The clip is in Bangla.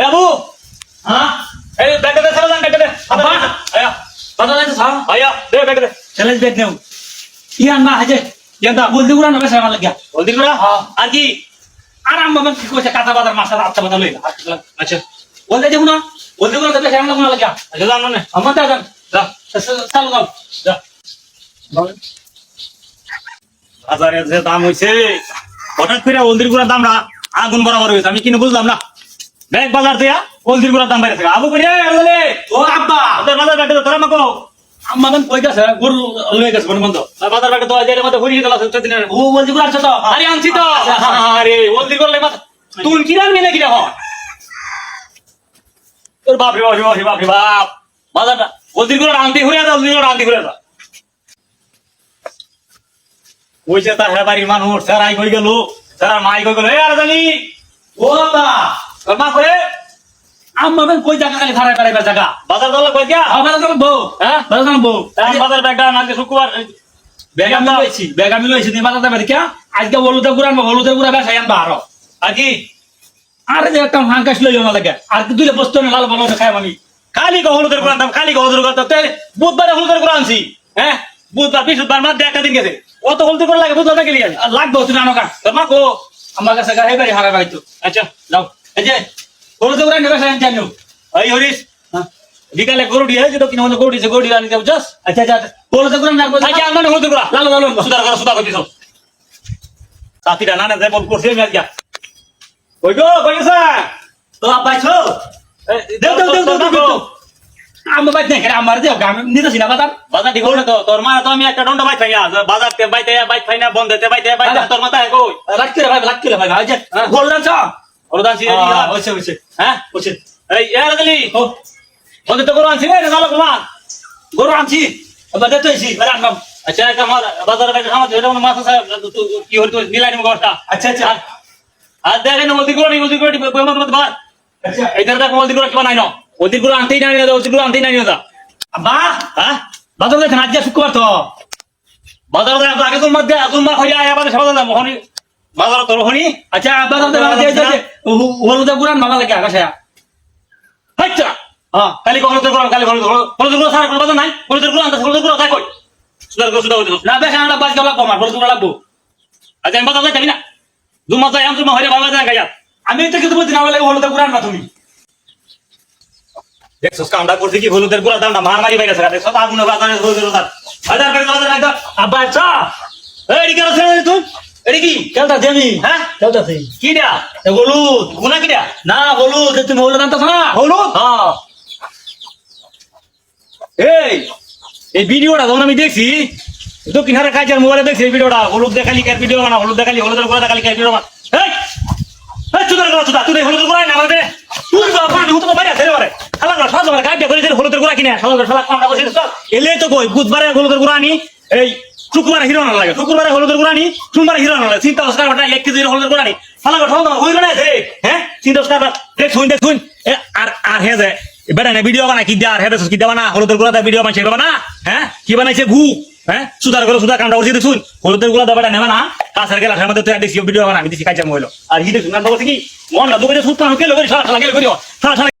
দে আব্বা। আয়া কথা যাইতে সাও আয়া দে ব্যাগটা দে। চ্যালেঞ্জ বেট নেও। ইয়ান না হাজে ইয়ান্দা বলদি গুড়া নবে সামাল লাগিয়া। হলদি গুড়া? হ্যাঁ। আর কি? আরাম বাবা কি কইছে কাঁচা বাজার মাছ আচ্ছা বাজার লইলা আচ্ছা বলতে দেখুন না? বলদি গুড়া নবে সামাল লাগা লাগিয়া। আচ্ছা যান মানে আমার তা যান। যা। চালু যাও যা। বাজারে যে দাম হইছে হঠাৎ করে হলদির গুড়ার দামটা আগুন বরাবর হয়েছে আমি কিনে বুঝলাম না। ব্যাগ বাজার দিয়া হলদির গুড়ার দাম বেড়েছে। আবু করে ও আব্বা। তোর বাজার ব্যাগটা তোরা মাকো আমাদের কই গেছে গরু লয়ে গেছে বন্ধ। বাজার ব্যাগটা তো এর মধ্যে ঘুরিয়ে দিলা সত্যি দিনের। ও বলদি গুড়া তো? আরে আনছি তো। আরে হলদির গুড়া লেমা তুই কি রাখবি নাকি দেখো তোর বাপ রে বাপ রে বাপ রে বাপ রে বাপ। বাজারটা হলদির গুড়া আনতে ঘুরে যা হলদির গুড়া আনতে ঘুরে যা। তার হ্যাঁ বাড়ির মানুষ স্যার আই কই গেল স্যার মাই কই গেল। এ আর জানি। ও আব্বা। তোর মা করে আমাদের কই জায়গা? খালি ভাড়া করাইবার জায়গা। বাজার দল কই গিয়া? আমার তো বউ। হ্যাঁ? বাজার তো বউ। তার বাজার ব্যাগটা নাকি শুক্রবার। ব্যাগ আমি লইছি ব্যাগ আমি লইছি তুমি বাজার যাবে কিয়া আজকে হলুদের গুড়া আনব হলুদের গুড়া বেসাই আনবা আরও। আর কি? আরে যে একটা ফাঙ্কাস লইও না লাগে আর কি দুইটা বস্তু না লাল ভালো খাই আমি। খালি গো হলুদের গুড়া আনতাম খালি গো হলুদের গুড়া আনতাম। তাই বুধবারে হলুদের গুড়া আনছি হ্যাঁ? বুধবার বৃহস্পতিবার মাত্র একটা দিন গেছে। অত হলুদের গুড়া লাগে বুধবার গেলি আজ আর লাগবে তুমি আনো কা তোর মা কো? আমার কাছে গায়ে বাড়ি হারা বাড়ি তো। আচ্ছা যাও। যে হলুদের গুড়া নেবে সাই জানিও এই হরিশ বিকালে গরু দিয়ে যে দক্ষিণ মধ্যে গরু দিছে গরু দিয়ে আনি যাও যাস আচ্ছা আচ্ছা হলুদের গুড়া নাকবো আচ্ছা আনবান হলুদের গুড়া লাল লাল সুদার করো সুদা করতেছ সাথীরা না না যাই বল করছে আমি আজকে কই গো কই গেছে তো পাইছো? এই, দেও দেও দেও দেও আমার বাইতে নাই আমার দেও আমি নিতেছি না বাজার বাজার ঠিক তো তোর মা তো আমি একটা দণ্ড না বাজার বাইতে খাই না বন্ধ বাইতে বাইতে তোর মাথা কই। রাখতে রে ভাই রাখতে রে ভাই হ্যাঁ। গোল্ডেন চা। অনুদান ছিল হ্যাঁ এই এর ও। বন্ধ তো গরু আনছি রে নালো কুমার গরু আনছি। এবার দেখতে হইছি এবার আনবাম আচ্ছা আমার বাজারে মাথা কি আচ্ছা আচ্ছা। আর দেখেন আচ্ছা। নদী কিবা নাই ন আনতেই নাই না আনতেই নাই না হ্যাঁ? বাজার দেখেন আজ শুক্রবার তো। বাজারে দেখ আগে তোর মধ্যে তোর হইয়া আয়া সবাই দাম হনি বাজারে তোর হনি। আচ্ছা বাজার আজ এই যে হলুদের গুড়ান মামা লাগে আকাশে আচ্ছা হ্যাঁ কালি কখনো তোর কালি কখনো তোর হলুদগুলো সারা কোনো নাই। হলুদগুলো আনতে হলুদগুলো তাই কই? সুদার করে সুদা হইতে না বেশ আমরা বাজ গেলা কমার হলুদ গুড়া লাগবো। আচ্ছা আমি বাজার যাই না? দু মাস যাই আমি তোমার হইয়া বাবা যাই গাইয়া। আমি তো কিন্তু বলছি না বলে হলুদের গুড়ান না তুমি। দেখছস কামটা করছে কি হলুদেরগুলো দামটা মার মারি বাইরে দেখছ? আগুনে বাজারে হলুদের দাম বাজার করে বাজার একদম। আব্বা চা এই এডি ছেড়ে তুই। কি? হ্যাঁ? কেলটা সেই কি দিয়া হলুদ। গুনা কি দিয়া না হলুদ। তুমি হলুদ আনতেছ না? হলুদ? হ্যাঁ। এই এই ভিডিওটা যখন আমি দেখছি দক্ষিণ হারে কাজের মোবাইলে দেখছি এই ভিডিওটা। হলুদ দেখালি কার ভিডিও বানা? হলুদ দেখালি হলুদের গোড়া দেখালি কার ভিডিও বানা? এই এই চুদার চুদা। তুই হলুদের গোড়া না আমাদের তুই বাবা আমি তো বাইরে ছেড়ে মারে খালা গোড়া সাজা মারে কাজে করে হলুদের গোড়া কিনে। সাজা খালা কামড়া বসে এলে তো কই? বুধবারে হলুদের আনি। এই শুক্রবারে হিরো না লাগে শুক্রবারে হলুদের গোড়া আনি সোমবারে হিরো না লাগে। চিন্তা করছ না, এক কেজি হলুদের গোড়া আনি খালা গোড়া ঠান্ডা হইল না হ্যাঁ? চিন্তা না দেখ শুন দেখ শুন। আর আর হে যে বেটা না ভিডিও বানা, কি দিয়া, আর হে দেখছ কি দেবা না? হলুদের গোড়া ভিডিও বানাইছে দেবা না? হ্যাঁ? কি বানাইছে গু? হ্যাঁ? সুদার করে সুদা কামড়া করছি দেখুন হলুদের গোড়া দেবা নেবা না। কাছের গেলা মধ্যে তুই দেখছি ভিডিও বানা, আমি দেখছি কাজে মহিলা আর হি দেখুন না কি মন না দুপুরে সুতা কে লোকের সারা গেল করিও? সারা সারা